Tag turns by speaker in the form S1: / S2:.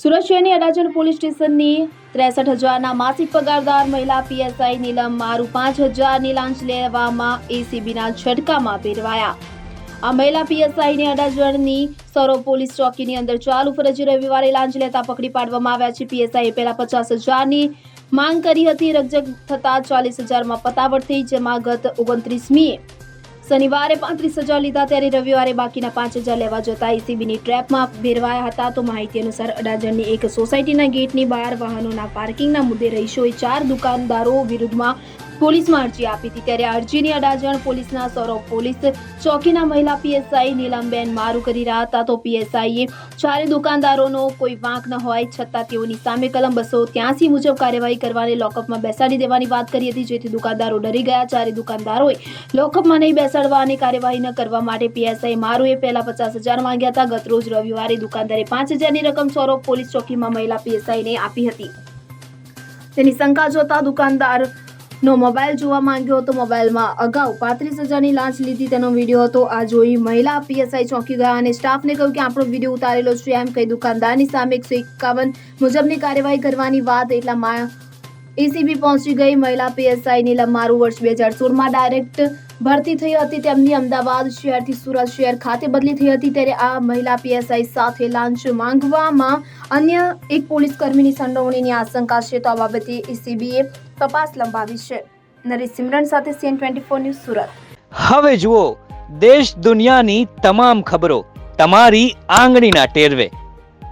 S1: સુરત શહેરની અડાજણ પોલીસ સ્ટેશનની ત્રેસઠ હજારના માસિક પગારદાર મહિલા પીએસઆઈ નીલમ મારું પાંચ હજારની લાંચ લેવામાં એસીબીના ઝટકામાં પેરવાયા આ મહિલા પીએસઆઈને અડાજણની સૌરવ પોલીસ ચોકીની અંદર ચાલુ ફરજી રવિવારે લાંચ લેતા પકડી પાડવામાં આવ્યા છે. પીએસઆઈએ પહેલા પચાસ હજારની માંગ કરી હતી. રકજક થતા ચાલીસ હજારમાં પતાવટ થઈ, જેમાં ગત ઓગણત્રીસમીએ શનિવારે પાંત્રીસ હજાર લીધા ત્યારે રવિવારે બાકીના પાંચ હજાર લેવા જતા એસીબીની ટ્રેપમાં ભેરવાયા હતા. તો માહિતી અનુસાર અડાજણની એક સોસાયટીના ગેટની બહાર વાહનોના પાર્કિંગના મુદ્દે રહીશોએ ચાર દુકાનદારો વિરુદ્ધમાં પોલીસમાં અરજી આપી હતી. ત્યારે અરજીની અડાજણ પોલીસના સૌરવ પોલીસ ચોકીના મહિલા પીએસઆઈ નીલમબેન મારું કરી રહ્યા હતા. તો પીએસઆઈએ ચારે દુકાનદારોનો કોઈ વાંક ન હોય, છતાં તેઓની સામે કલમ બસો ત્યાંસી મુજબ કાર્યવાહી કરવાની લોકઅપમાં બેસાડી દેવાની વાત કરી હતી. જેથી દુકાનદારો ડરી ગયા. ચારે દુકાનદારોએ લોકઅપમાં નહીં બેસાડવા અને કાર્યવાહી ન કરવા માટે પીએસઆઈ મારુએ પહેલા પચાસ હજાર માંગ્યા હતા. ગત રોજ રવિવારે દુકાનદારે પાંચ હજારની રકમ સૌરવ પોલીસ ચોકીમાં મહિલા પીએસઆઈને આપી હતી. તેની શંકા જોતા દુકાનદાર નો મોબાઈલ જોવા માંગ્યો હતો મોબાઈલમાં અગાઉ પાંત્રીસ હજારની લાંચ લીધી તેનો વીડિયો હતો. આ જોઈ મહિલા પીએસઆઈ ચોંકી ગયા અને સ્ટાફને કહ્યું કે આપણો વીડિયો ઉતારેલો છે. એમ કહી દુકાનદારની સામે એકસો એકાવન મુજબની કાર્યવાહી કરવાની વાત એટલામાં એસીબી પહોંચી ગઈ. મહિલા પીએસઆઈ નીલમ મારું વર્ષ બે હજાર સોળમાં ડાયરેક્ટ ભરતી થઈ હતી. તેમની અમદાવાદ શહેરથી સુરત શહેર ખાતે બદલી થઈ હતી. ત્યારે આ મહિલા પીએસઆઈ સાથે લાંચ માંગવામાં અન્ય એક પોલીસ કર્મીની સંડોવણીની આશંકા છે. તો આ બાબતે એસીબીએ તપાસ લંબાવી છે. નરેશ સિમરન સાથે CN twenty four news Surat.
S2: હવે જુઓ, દેશ દુનિયાની તમામ ખબરો તમારી આંગળીના ટેરવે.